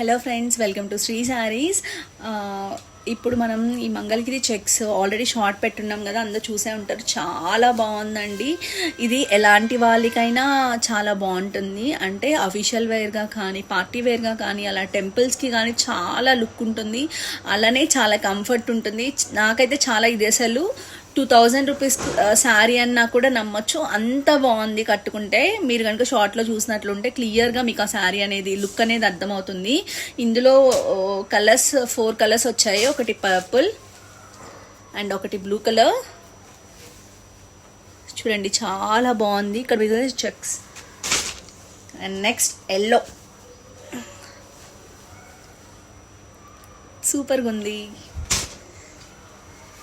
Hello friends welcome to Sri Sarees ఇప్పుడు మనం ఈ మంగళగిరి చెక్స్ ఆల్రెడీ షార్ట్ పెట్టున్నాం కదా అందరూ చూసే ఉంటారు. చాలా బాగుందండి. ఇది ఎలాంటి వాళ్ళకైనా చాలా బాగుంటుంది. అంటే అఫీషియల్ వేర్గా కానీ పార్టీ వేర్గా కానీ అలా టెంపుల్స్కి కానీ చాలా లుక్ ఉంటుంది. అలానే చాలా కంఫర్ట్ ఉంటుంది. నాకైతే చాలా ఇది అసలు టూ థౌజండ్ రూపీస్ శారీ అన్నా కూడా నమ్మొచ్చు. అంత బాగుంది కట్టుకుంటే. మీరు కనుక షార్ట్లో చూసినట్లుంటే క్లియర్గా మీకు ఆ శారీ అనేది లుక్ అనేది అర్థమవుతుంది. ఇందులో కలర్స్ ఫోర్ కలర్స్ వచ్చాయి. ఒకటి పర్పుల్ అండ్ ఒకటి బ్లూ కలర్. చూడండి చాలా బాగుంది. ఇక్కడ మీద చెక్స్. And next yellow. సూపర్గా ఉంది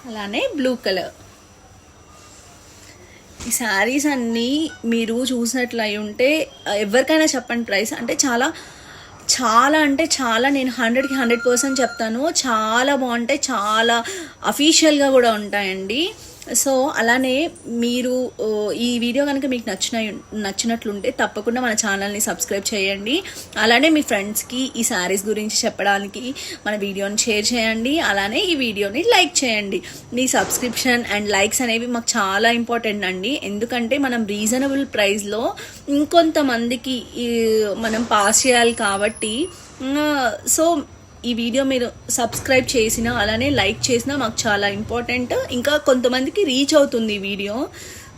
అలానే బ్లూ కలర్ ఈ శారీస్ అన్నీ మీరు చూసినట్లు అయి ఉంటే ఎవరికైనా చెప్పండి ప్రైస్ అంటే చాలా చాలా అంటే చాలా నేను హండ్రెడ్కి హండ్రెడ్ పర్సెంట్ చెప్తాను. చాలా బాగుంటాయి చాలా అఫీషియల్గా కూడా ఉంటాయండి. సో అలానే మీరు ఈ వీడియో కనుక మీకు నచ్చిన నచ్చినట్లుంటే తప్పకుండా మన ఛానల్ని సబ్స్క్రైబ్ చేయండి. అలానే మీ ఫ్రెండ్స్కి ఈ శారీస్ గురించి చెప్పడానికి మన వీడియోని షేర్ చేయండి. అలానే ఈ వీడియోని లైక్ చేయండి. మీ సబ్స్క్రిప్షన్ అండ్ లైక్స్ అనేవి మాకు చాలా ఇంపార్టెంట్ అండి. ఎందుకంటే మనం రీజనబుల్ ప్రైస్లో ఇంకొంతమందికి ఈ మనం పాస్ చేయాలి కాబట్టి సో ఈ వీడియో మీరు సబ్స్క్రైబ్ చేసినా అలానే లైక్ చేసినా మాకు చాలా ఇంపార్టెంట్ ఇంకా కొంతమందికి రీచ్ అవుతుంది ఈ వీడియో.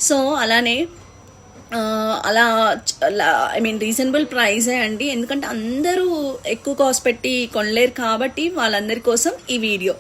సో అలానే అలా ఐ మీన్ రీజనబుల్ ప్రైజే అండి. ఎందుకంటే అందరూ ఎక్కువ కాస్ట్ పెట్టి కొనలేరు కాబట్టి వాళ్ళందరి కోసం ఈ వీడియో.